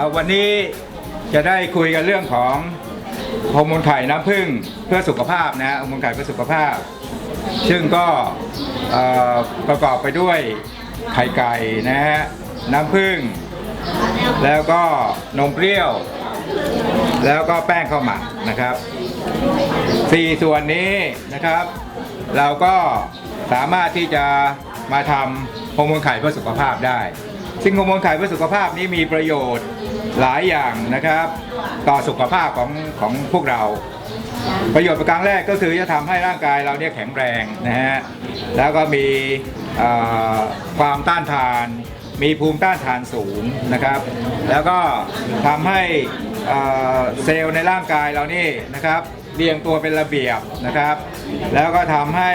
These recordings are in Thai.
อ่าวันนี้จะได้คุยกันเรื่องของฮอร์โมนไข่น้ำผึ้งเพื่อสุขภาพนะฮะฮอร์โมนไข่เพื่อสุขภาพ ซึ่งก็เอ่อประกอบไปด้วยไข่ไก่นะฮะน้ำผึ้งแล้วก็นมเปรี้ยว แล้วก็แป้งข้าวหมักนะครับสี่ส่วนนี้นะครับ เราก็สามารถที่จะมาทำฮอร์โมนไข่เพื่อสุขภาพได้ ซึ่งฮอร์โมนไข่เพื่อสุขภาพนี้มีประโยชน์ หลายอย่างนะครับ ต่อสุขภาพของของพวกเรา ประโยชน์ประการแรกก็คือจะทำให้ร่างกายเราเนี่ยแข็งแรงนะฮะแล้วก็มีความต้านทาน มีภูมิต้านทานสูงนะครับ แล้วก็ทำให้เซลล์ในร่างกายเรานี่นะครับเรียงตัวเป็นระเบียบนะครับ แล้วก็ทำให้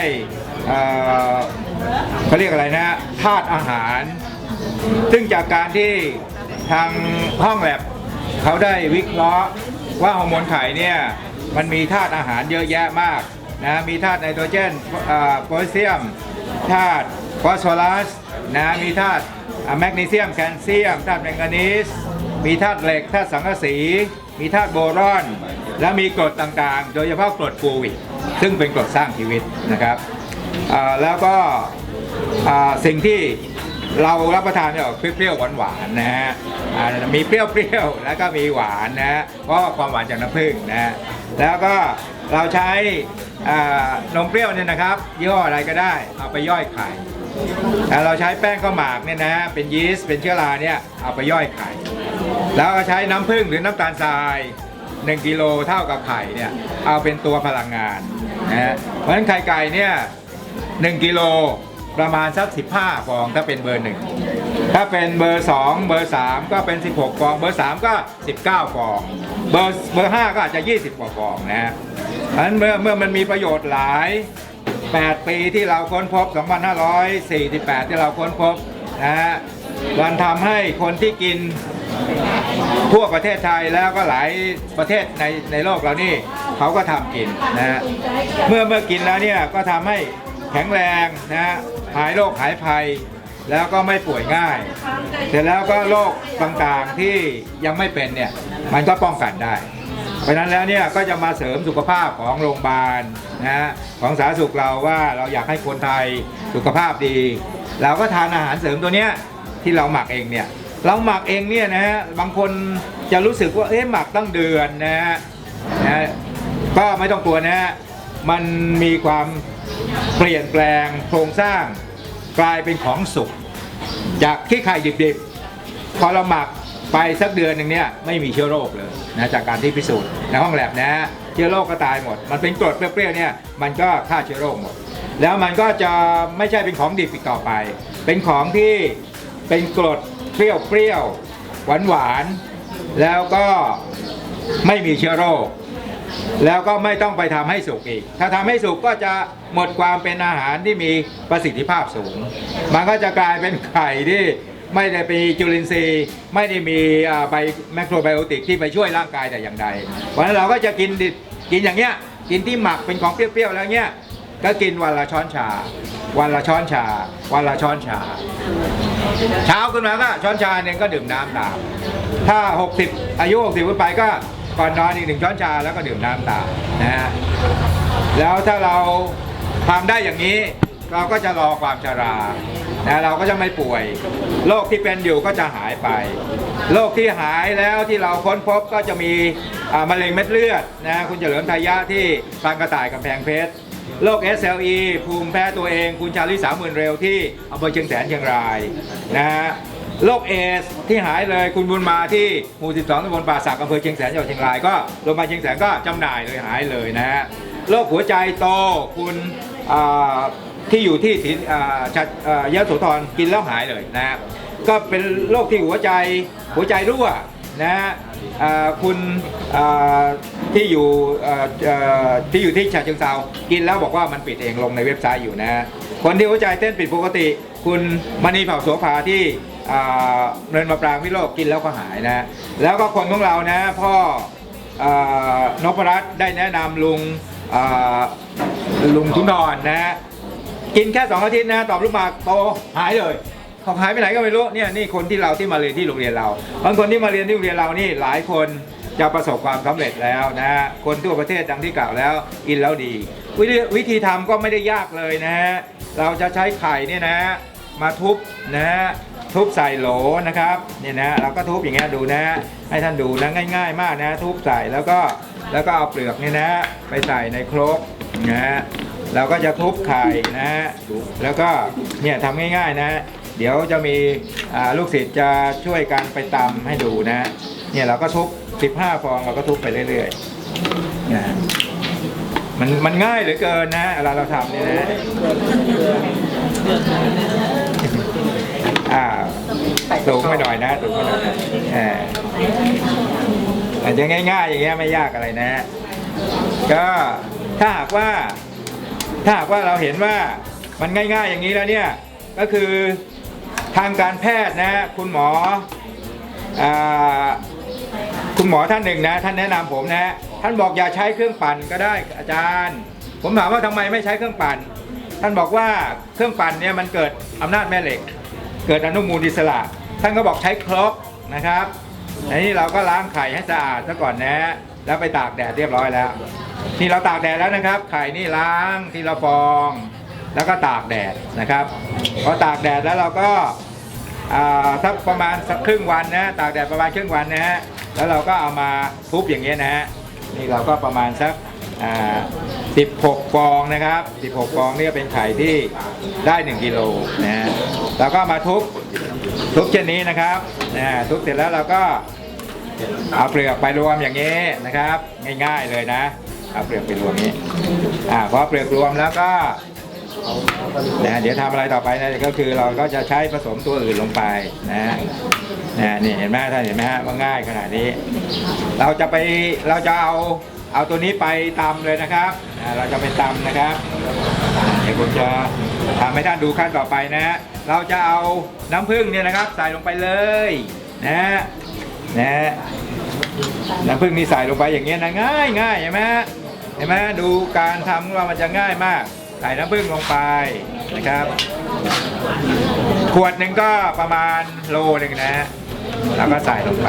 เขาเรียกอะไรนะธาตุอาหาร ซึ่งจากการที่ ทางห้องแลบเขาได้วิเคราะห์ว่าฮอร์โมนไข่เนี่ยมันมีธาตุอาหารเยอะแยะมากนะมีธาตุไนโตรเจนโพแทสเซียมธาตุฟอสฟอรัสนะมีธาตุแมกนีเซียมแคลเซียมธาตุแมงกานีสมีธาตุเหล็กธาตุสังกะสี มีธาตุโบรอน และมีกรดต่างๆ โดยเฉพาะกรดฟูวิกซึ่งเป็นกรดสร้างชีวิตนะครับแล้วก็สิ่งที่ เรารับประทานเนี่ยเปรี้ยวๆหวานๆนะฮะมีเปรี้ยวๆแล้วก็มีหวานนะฮะเพราะความหวานจากน้ำผึ้งนะฮะแล้วก็เราใช้นมเปรี้ยวเนี่ยนะครับยี่ห้ออะไรก็ได้เอาไปย่อยไข่แล้วเราใช้แป้งข้าวหมากเนี่ยนะฮะเป็นยีสต์เป็นเชื้อราเนี่ยเอาไปย่อยไข่ แล้วก็ใช้น้ำผึ้งหรือน้ำตาลทราย1กิโลเท่ากับไข่เนี่ยเอาเป็นตัวพลังงานนะฮะเพราะฉะนั้นไข่ไก่เนี่ย1กิโล ประมาณสัก 15 ฟองถ้าเป็นเบอร์1ถ้าเป็นเบอร์ 2 เบอร์ 3 ก็เป็น 16 ฟอง เบอร์ 3 ก็ 19 ฟอง เบอร์เบอร์ 5 ก็อาจจะ 20 กว่าฟองนะฮะเพราะฉะนั้นเมื่อเมื่อมันมีประโยชน์หลาย 8 ปีที่เราค้นพบ 2548 ที่เราค้นพบนะฮะมันทำให้คนที่กินทั่วประเทศไทยแล้วก็หลายประเทศในในโลกเรานี่เขาก็ทำกินนะฮะเมื่อเมื่อกินแล้วเนี่ยก็ทำให้ แข็งแรงนะฮะหายโรคหายภัย แล้วก็ไม่ป่วยง่าย เสร็จแล้วก็โรคต่างๆที่ยังไม่เป็นเนี่ยมันก็ป้องกันได้ เพราะฉะนั้นแล้วเนี่ยก็จะมาเสริมสุขภาพของโรงพยาบาลนะฮะของสาธารณสุขเราว่าเราอยากให้คนไทยสุขภาพดี เราก็ทานอาหารเสริมตัวเนี้ยที่เราหมักเองเนี่ยเราหมักเองเนี่ยนะฮะบางคนจะรู้สึกว่าเอ๊ะหมักตั้งเดือนนะฮะนะก็ไม่ต้องกลัวนะฮะมันมีความ เปลี่ยนแปลงโครงสร้างกลายเป็นของสุกจากที่ไข่ดิบๆ พอเราหมักไปสักเดือนหนึ่งเนี่ยไม่มีเชื้อโรคเลยนะจากการที่พิสูจน์ในห้องแลบนะเชื้อโรคก็ตายหมด มันเป็นกรดเปรี้ยวๆเนี่ยมันก็ฆ่าเชื้อโรคหมด แล้วมันก็จะไม่ใช่เป็นของดิบอีกต่อไป เป็นของที่เป็นกรดเปรี้ยวๆหวานๆแล้วก็ไม่มีเชื้อโรค แล้วก็ไม่ต้องไปทำให้สุกอีก ถ้าทำให้สุกก็จะ หมดความเป็นอาหารที่มีประสิทธิภาพสูง มันก็จะกลายเป็นไข่ที่ไม่ได้มีจุลินทรีย์ ไม่ได้มีอ่าไบแมคโครไบโอติกที่ไปช่วยร่างกายแต่อย่างใดเพราะฉะนั้นเราก็จะกินดิบกินอย่างเงี้ยกินที่หมักเป็นของเปรี้ยวๆแล้วเงี้ยก็กินวันละช้อนชา วันละช้อนชา วันละช้อนชา เช้าขึ้นมาก็ช้อนชาหนึ่งก็ดื่มน้ำตาม ถ้า 60 อายุ 60ขึ้นไปก็ก่อนนอนอีกหนึ่งช้อนชาแล้วก็ดื่มน้ำตามนะฮะแล้วถ้าเรา ทำได้อย่างนี้เราก็จะรอความชรานะเราก็จะไม่ป่วย โรคที่เป็นอยู่ก็จะหายไป โรคที่หายแล้วที่เราค้นพบก็จะมีมะเร็งเม็ดเลือดนะคุณเฉลิมทายะที่ปางกระต่ายกำแพงเพชร โรค SLE ภูมิแพ้ตัวเอง คุณชาลิสาหมื่นเร็วที่อำเภอเชียงแสนเชียงรายนะฮะโรคเอสที่หายเลยคุณบุญมาที่หมู่ 12ตำบลป่าสักอำเภอเชียงแสนจังหวัดเชียงรายก็โรงพยาบาลเชียงแสนก็จำหน่ายเลยหายเลยนะฮะโรคหัวใจโตคุณ ที่อยู่ที่ศรีอ่าชัดอ่ายะโสธรกินแล้วหายเลยนะฮะก็เป็นโรคที่หัวใจหัวใจรั่วนะฮะคุณที่อยู่ที่อยู่ที่ฉะเชิงเซากินแล้วบอกว่ามันปิดเองลงในเว็บไซต์อยู่นะคนที่หัวใจเต้นผิดปกติ คุณมณีเผ่าโสภาที่เนินมะปรางวิโรจน์กินแล้วก็หายนะแล้วก็คนของเรานะพ่ออนพรัตน์ได้แนะนำลุง อ่าลุงทุนทรนนะกินแค่สองอาทิตย์นะตอบลูกหมากโตหายเลยเขาหายไปไหนก็ไม่รู้เนี่ยนี่คนที่เราที่มาเรียนที่โรงเรียนเราบางคนที่มาเรียนที่โรงเรียนเรานี่หลายคนจะประสบความสำเร็จแล้วนะฮะคนทั่วประเทศดังที่กล่าวแล้วอินแล้วดี วิธีวิธีทำก็ไม่ได้ยากเลยนะฮะเราจะใช้ไข่เนี่ยนะฮะมาทุบนะฮะทุบใส่โหลนะครับเนี่ยนะเราก็ทุบอย่างเงี้ยดูนะฮะให้ท่านดูนะง่าย ๆ มากนะทุบใส่แล้วก็ แล้วก็เอาเปลือกเนี่ยนะไปใส่ในครกนะฮะเราก็จะทุบไข่นะฮะแล้วก็เนี่ยทำง่ายๆนะ เดี๋ยวจะมีลูกศิษย์จะช่วยกันไปตำให้ดูนะเนี่ยเราก็ทุบ 15 ฟองเราก็ทุบไปเรื่อยๆนะมันมันง่ายเหลือเกินนะเวลาเราทำเนี่ยนะอ่าสูงไปหน่อยนะสูงไปหน่อยอ่า อาจจะง่าย ๆ อย่างเงี้ยไม่ยากอะไรนะก็ถ้าหากว่า ถ้าหากว่าเราเห็นว่ามันง่าย ๆ อย่างนี้แล้วเนี่ยก็คือทางการแพทย์นะคุณหมออคุณหมอท่านหนึ่งนะท่านแนะนำผมนะท่านบอกอย่าใช้เครื่องปั่นก็ได้อาจารย์ ผมถามว่าทำไมไม่ใช้เครื่องปั่น ท่านบอกว่าเครื่องปั่นเนี่ยมันเกิดอำนาจแม่เหล็ก เกิดอนุมูลอิสระ ท่านก็บอกใช้ครกนะครับ อันนี้เราก็ล้างไข่ให้สะอาดซะก่อนนะ แล้วไปตากแดดเรียบร้อยแล้วนี่เราตากแดดแล้วนะครับ ไข่นี่ล้างทีละฟอง แล้วก็ตากแดดนะครับพอตากแดดแล้วเราก็อ่าสักประมาณสักครึ่งวันนะตากแดดประมาณครึ่งวันนะฮะแล้วเราก็เอามาทุบอย่างเงี้ยนะฮะนี่เราก็ประมาณสัก อ่า16 ฟองนะครับ 16 ฟองนี่ก็เป็นไข่ที่ได้ 1กิโลนะฮะเราก็มาทุบทุบเช่นนี้นะครับนะทุบเสร็จแล้วเราก็เอาเปลือกไปรวมอย่างนี้นะครับ ง่ายๆเลยนะ เอาเปลือกไปรวมนี้อ่าพอเปลือกรวมแล้วก็นะเดี๋ยวทำอะไรต่อไปนะก็คือเราก็จะใช้ผสมตัวอื่นลงไปนะนะนี่เห็นไหมท่านเห็นไหมฮะว่าง่ายขนาดนี้ เราจะไปเราจะเอา เอาตัวนี้ไปตำเลยนะครับ เราจะไปตำนะครับ เดี๋ยวผมจะทำให้ท่านดูขั้นต่อไปนะ เราจะเอาน้ำผึ้งเนี่ยนะครับ ใส่ลงไปเลยนะนะน้ำผึ้งนี่ใส่ลงไปอย่างเงี้ยนะง่ายง่ายเห็นไหมเห็นไหมดูการทำของเรามันจะง่ายมาก ใส่น้ำผึ้งลงไปนะครับ ขวดหนึ่งก็ประมาณโลหนึ่งนะแล้วก็ใส่ลงไป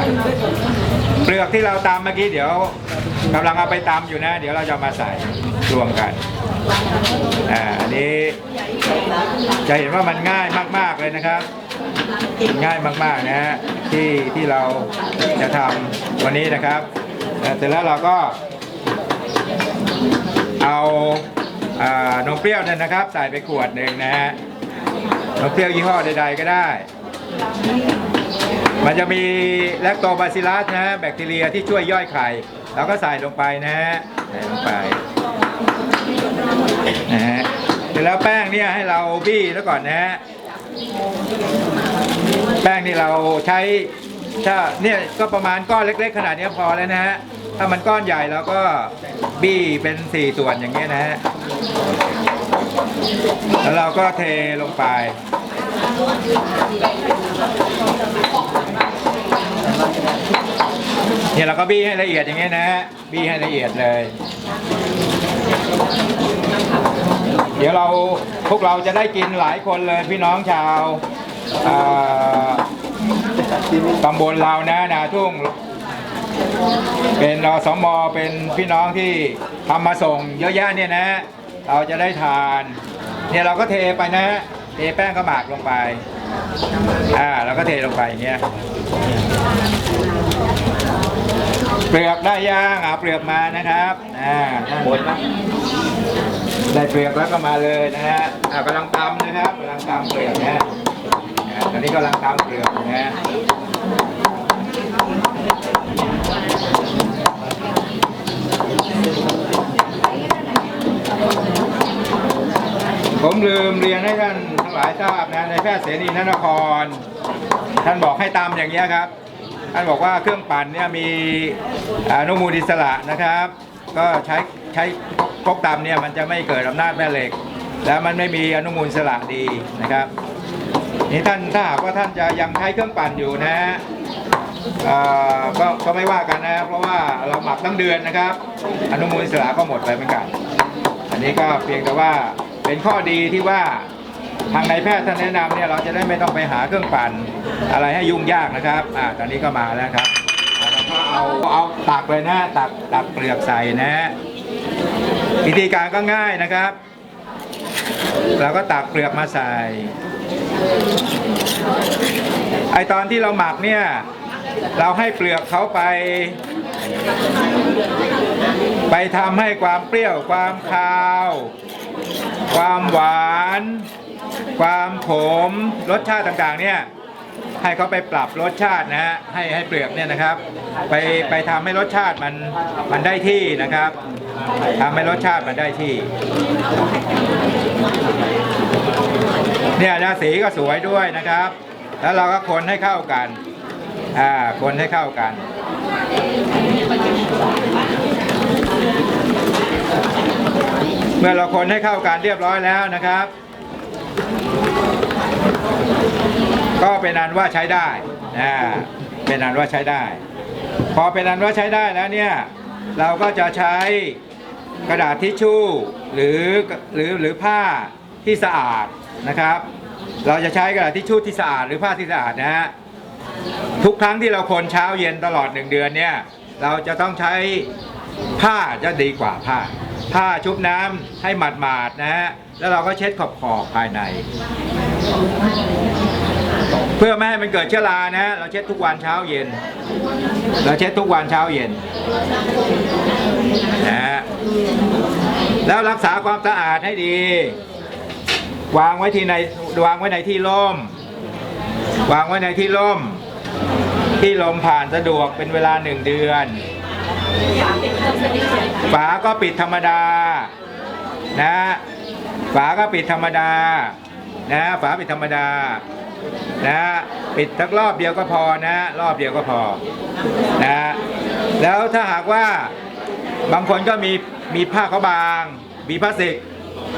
เปลือกที่เราตำเมื่อกี้เดี๋ยวกำลังเอาไปตำอยู่นะ เดี๋ยวเราจะมาใส่รวมกันอ่าอันนี้จะเห็นว่ามันง่ายมาก ๆเลยนะครับ ง่ายมากๆนะฮะที่ที่เราจะทำวันนี้นะครับเสร็จแล้วเราก็ เอาอ่านมเปรี้ยวเนี่ยนะครับ ใส่ไปขวดหนึ่งนะฮะนมเปรี้ยวยี่ห้อใดๆก็ได้ มันจะมีแลคโตบาซิลัสนะฮะแบคทีเรียที่ช่วยย่อยไข่เราก็ใส่ลงไปนะฮะใส่ลงไปนะฮะเสร็จแล้วแป้งเนี่ยให้เราบี้แล้วก่อนนะฮะแป้งนี่เราใช้ถ้าเนี่ยก็ประมาณก้อนเล็ก ๆ ขนาดนี้พอแล้วนะฮะถ้ามันก้อนใหญ่เราก็บี้เป็นสี่ส่วนอย่างเงี้ยนะฮะแล้วเราก็เทลงไป เนี่ยเราก็บี้ให้ละเอียดอย่างเงี้ยนะฮะบี้ให้ละเอียดเลย เดี๋ยวเราพวกเราจะได้กินหลายคนเลยพี่น้องชาวตำบลเรานะนาทุ่ง เป็นอสมอเป็นพี่น้องที่ทำมาส่งเยอะแยะเนี่ยนะ เราจะได้ทาน เนี่ยเราก็เทไปนะ เทแป้งข้าวหมากลงไป อ่าเราก็เทลงไปอย่างเงี้ย เปลือกได้ย่างเอาเปลือกมานะครับ อ่าหมดแล้วได้เปลือกแล้วก็มาเลยนะฮะ อ่ากำลังตำนะครับกำลังตำเปลือกนะฮะอ่าตอนนี้กำลังตำเปลือกนะฮะ ผมลืมเรียนให้ท่านทั้งหลายทราบนะในแพทย์เสนีนนคร ท่านบอกให้ตำอย่างนี้ครับ ท่านบอกว่าเครื่องปั่นเนี่ยมีอนุมูลอิสระนะครับ ก็ใช้ใช้พกตำเนี่ยมันจะไม่เกิดอำนาจแม่เหล็ก แล้วมันไม่มีอนุมูลอิสระดีนะครับ นี่ท่านถ้าหากว่าท่านจะยังใช้เครื่องปั่นอยู่นะฮะก็ก็ไม่ว่ากันนะ เพราะว่าเราหมักตั้งเดือนนะครับ อนุมูลอิสระก็หมดไปเหมือนกัน อันนี้ก็เพียงแต่ว่า เป็นข้อดีที่ว่าทางนายแพทย์ท่านแนะนำเนี่ยเราจะได้ไม่ต้องไปหาเครื่องปั่นอะไรให้ยุ่งยากนะครับ อ่า ตอนนี้ก็มาแล้วครับแล้วก็เอาเอาตักเลยนะ ตักตักเปลือกใส่นะ วิธีการก็ง่ายนะครับ เราก็ตักเปลือกมาใส่ ไอตอนที่เราหมักเนี่ย เราให้เปลือกเขาไป ไปทำให้ความเปรี้ยวความคาว ความหวาน ความขมรสชาติต่างๆเนี่ยให้เขาไปปรับรสชาตินะฮะให้ให้เปลือกเนี่ยนะครับ ไปไปทำให้รสชาติมันมันได้ที่นะครับทำให้รสชาติมันได้ที่ เนี่ยนะสีก็สวยด้วยนะครับ แล้วเราก็คนให้เข้ากันอ่าคนให้เข้ากัน เมื่อเราคนให้เข้ากันเรียบร้อยแล้วนะครับ ก็เป็นอันว่าใช้ได้อ่าเป็นอันว่าใช้ได้ พอเป็นอันว่าใช้ได้แล้วเนี่ย เราก็จะใช้กระดาษทิชชู่หรือหรือหรือผ้าที่สะอาดนะครับ เราจะใช้กระดาษทิชชู่ที่สะอาดหรือผ้าที่สะอาดนะฮะทุกครั้งที่เราคนเช้าเย็นตลอดหนึ่งเดือนเนี่ย เราจะต้องใช้ผ้าจะดีกว่าผ้า ผ้าชุบน้ำให้หมาดๆนะฮะแล้วเราก็เช็ดขอบขอบๆภายใน เพื่อไม่ให้มันเกิดเชื้อรานะฮะเราเช็ดทุกวันเช้าเย็น เราเช็ดทุกวันเช้าเย็นนะฮะแล้วรักษาความสะอาดให้ดี วางไว้ที่ในวางไว้ในที่ร่ม วางไว้ในที่ร่ม ที่ลมผ่านสะดวกเป็นเวลาหนึ่งเดือน ฝาก็ปิดธรรมดานะฝาก็ปิดธรรมดานะฝาปิดธรรมดานะปิดสักรอบเดียวก็พอนะ รอบเดียวก็พอนะแล้วถ้าหากว่าบางคนก็มีมีผ้าเขาบาง มีพลาสติก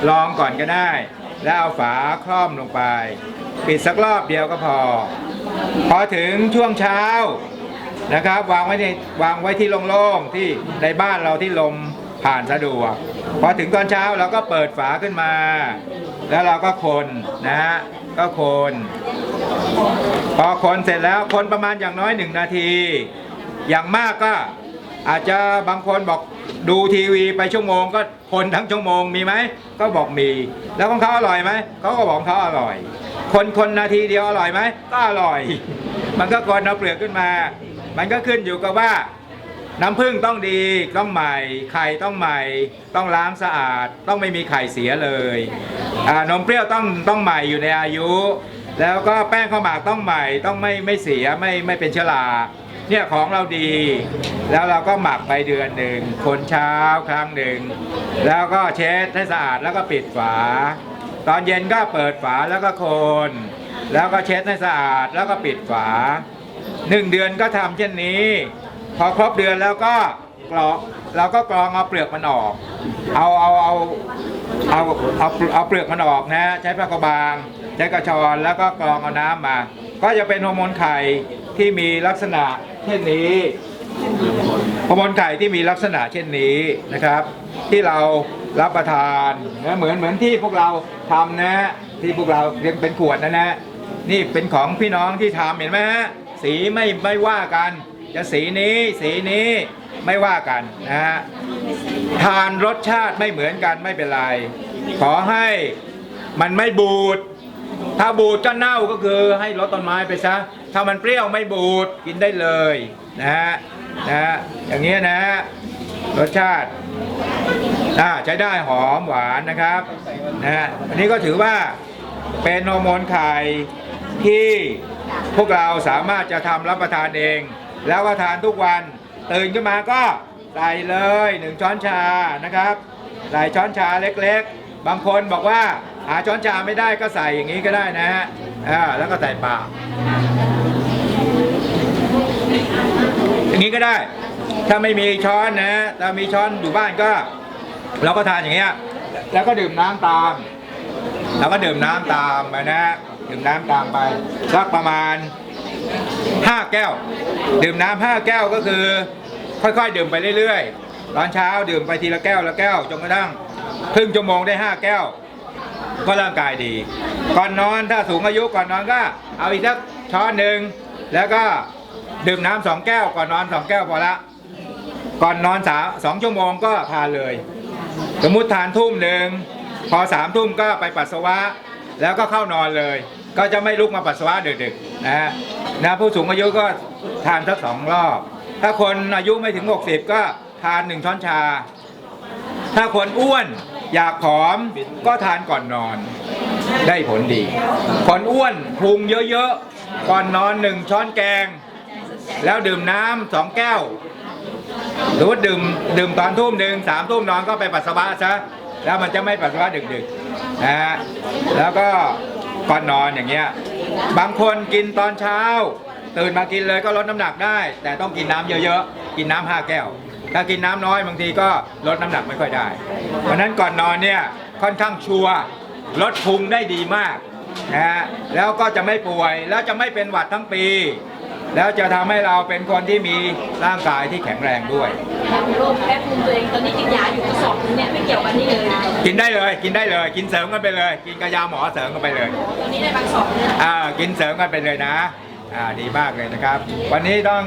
รองก่อนก็ได้ แล้วเอาฝาครอบลงไป ปิดสักรอบเดียวก็พอ พอถึงช่วงเช้า นะครับ วางไว้ในวางไว้ที่โล่งๆที่ในบ้านเราที่ลมผ่านสะดวกพอถึงตอนเช้าเราก็เปิดฝาขึ้นมา แล้วเราก็คนนะฮะก็คนพอคนเสร็จแล้วคนประมาณอย่างน้อยหนึ่งนาที อย่างมากก็อาจจะบางคนบอกดูทีวีไปชั่วโมงก็คนทั้งชั่วโมงมีไหมก็บอกมี แล้วของเขาอร่อยไหมเขาก็บอกเขาอร่อย คนคนนาทีเดียวอร่อยไหมก็อร่อย มันก็คนเอาเปลือกขึ้นมา มันก็ขึ้นอยู่กับว่าน้ำผึ้งต้องดีต้องใหม่ ไข่ต้องใหม่ ต้องล้างสะอาด ต้องไม่มีไข่เสียเลยนมเปรี้ยวต้องต้องใหม่อยู่ในอายุ แล้วก็แป้งข้าวหมากต้องใหม่ต้องไม่ไม่เสียไม่ไม่เป็นเชื้อราเนี่ยของเราดี แล้วเราก็หมักไปเดือนหนึ่งคนเช้าครั้งหนึ่งแล้วก็เช็ดให้สะอาดแล้วก็ปิดฝา ตอนเย็นก็เปิดฝาแล้วก็คน แล้วก็เช็ดให้สะอาดแล้วก็ปิดฝา หนึ่งเดือนก็ทำเช่นนี้ พอครบเดือนแล้วก็กรองเราก็กรองเอาเปลือกมันออก เอาเอาเอาเอาเอาเอาเปลือกมันออกนะ ใช้ผ้ากบาง ใช้กระชอนแล้วก็กรองเอาน้ำมา ก็จะเป็นฮอร์โมนไข่ที่มีลักษณะเช่นนี้ฮอร์โมนไข่ที่มีลักษณะเช่นนี้นะครับ ที่เรารับประทานนะเหมือนเหมือนที่พวกเราทำนะ ที่พวกเราเรียกเป็นขวดนะนะนี่เป็นของพี่น้องที่ทำเห็นไหมฮะ สีไม่ไม่ว่ากัน จะสีนี้สีนี้ไม่ว่ากันนะฮะทานรสชาติไม่เหมือนกันไม่เป็นไร ขอให้มันไม่บูด ถ้าบูดก็เน่าก็คือให้ลดต้นไม้ไปซะ ถ้ามันเปรี้ยวไม่บูดกินได้เลยนะฮะนะฮะอย่างเงี้ยนะฮะรสชาติอ่าใช้ได้หอมหวานนะครับนะฮะอันนี้ก็ถือว่าเป็นฮอร์โมนไข่ที่ พวกเราสามารถจะทำรับประทานเอง แล้วก็ทานทุกวันตื่นขึ้นมาก็ใส่เลยหนึ่งช้อนชานะครับใส่ช้อนชาเล็กๆ บางคนบอกว่าหาช้อนชาไม่ได้ก็ใส่อย่างนี้ก็ได้นะฮะอ่าแล้วก็ใส่ปากอย่างนี้ก็ได้ ถ้าไม่มีช้อนนะถ้ามีช้อนอยู่บ้านก็ เราก็ทานอย่างเงี้ยแล้วก็ดื่มน้ำตาม แล้วก็ดื่มน้ำตามไปนะ ดื่มน้ำตามไปสักประมาณ 5 แก้ว ดื่มน้ำห้าแก้วก็คือ ค่อยๆ ดื่มไปเรื่อยๆตอนเช้าดื่มไปทีละแก้วละแก้วจนกระทั่งครึ่งชั่วโมงได้ 5 แก้ว ก็ร่างกายดี ก่อนนอนถ้าสูงอายุก่อนนอนก็ เอาอีกสักช้อนหนึ่งแล้วก็ดื่มน้ำสองแก้ว ก่อนนอนสองแก้วพอละ ก่อนนอนสาสองชั่วโมงก็ทานเลย สมมุติทานทุ่มหนึ่งพอสามทุ่มก็ไปปัสสาวะ แล้วก็เข้านอนเลย ก็จะไม่ลุกมาปัสสาวะดึกๆนะฮะนะผู้สูงอายุก็ทานสักสองรอบ ถ้าคนอายุไม่ถึง 60 ก็ทานหนึ่งช้อนชา ถ้าคนอ้วนอยากผอมก็ทานก่อนนอน ได้ผลดี คนอ้วนพุงเยอะๆ ก่อนนอนหนึ่งช้อนแกง แล้วดื่มน้ำสองแก้ว หรือว่าดื่มดื่มตอนทุ่มหนึ่งสามทุ่มนอนก็ไปปัสสาวะซะแล้วมันจะไม่ปัสสาวะดึกๆนะฮะแล้วก็ ก่อนนอนอย่างเงี้ย บางคนกินตอนเช้า ตื่นมากินเลยก็ลดน้ำหนักได้ แต่ต้องกินน้ำเยอะๆ กินน้ำห้าแก้ว ถ้ากินน้ำน้อยบางทีก็ลดน้ำหนักไม่ค่อยได้ เพราะฉะนั้นก่อนนอนเนี่ยค่อนข้างชัวร์ลดพุงได้ดีมากนะฮะแล้วก็จะไม่ป่วยแล้วจะไม่เป็นหวัดทั้งปี แล้วจะทำให้เราเป็นคนที่มีร่างกายที่แข็งแรงด้วยแพ้ภูมิโรคแพ้ภูมิตัวเองตอนนี้กินยาอยู่กระสอบนึงเนี่ยไม่เกี่ยวกันนี่เลยกินได้เลยกินได้เลย กินเสริมกันไปเลย กินกระยาหมอเสริมกันไปเลยตอนนี้ได้บางสอบเลยอ่ากินเสริมกันไปเลยนะอ่าดีมากเลยนะครับ วันนี้ต้อง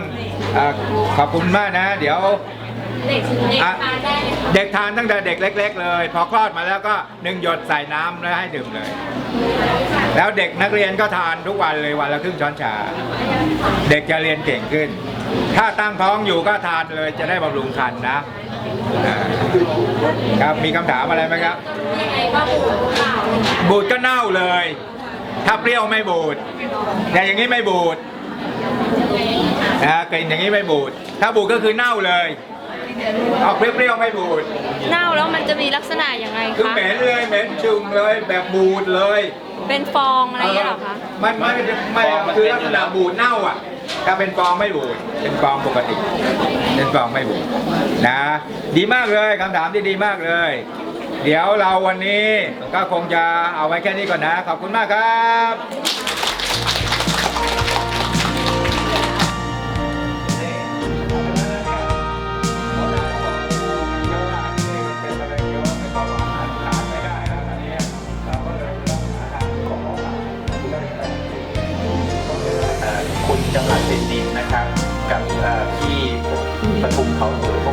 อาขอบคุณมากนะ เดี๋ยว เด็กเด็กอะทานได้เลยค่ะเด็กทานตั้งแต่เด็กเล็ก ๆ เลย พอคลอดมาแล้วก็หนึ่งหยดใส่น้ำแล้วให้ดื่มเลย แล้วเด็กนักเรียนก็ทานทุกวันเลยวันละครึ่งช้อนชา เด็กจะเรียนเก่งขึ้น ถ้าตั้งท้องอยู่ก็ทานเลยจะได้บำรุงคันนะอ่าครับมีคำถามอะไรไหมครับ ยังไงว่าบูดเปล่าบูดก็เน่าเลย ถ้าเปรี้ยวไม่บูด แต่อย่างนี้ไม่บูดนะกลิ่นอย่างนี้ไม่บูด ถ้าบูดก็คือเน่าเลย ออกเปรี้ยวๆไม่บูดเน่าแล้วมันจะมีลักษณะยังไงคือคะเหม็นเลยเหม็นชุงเลยแบบบูดเลยเป็นฟองอะไรอย่างเงี้ยเหรอคะไม่ไม่ไม่คือลักษณะบูดเน่าอะ ถ้าเป็นฟองไม่บูดเป็นฟองปกติ เป็นฟองไม่บูดนะ ดีมากเลยคำถามที่ดีมากเลย เดี๋ยวเราวันนี้ก็คงจะเอาไว้แค่นี้ก่อนนะ ขอบคุณมากครับ พี่ปทุ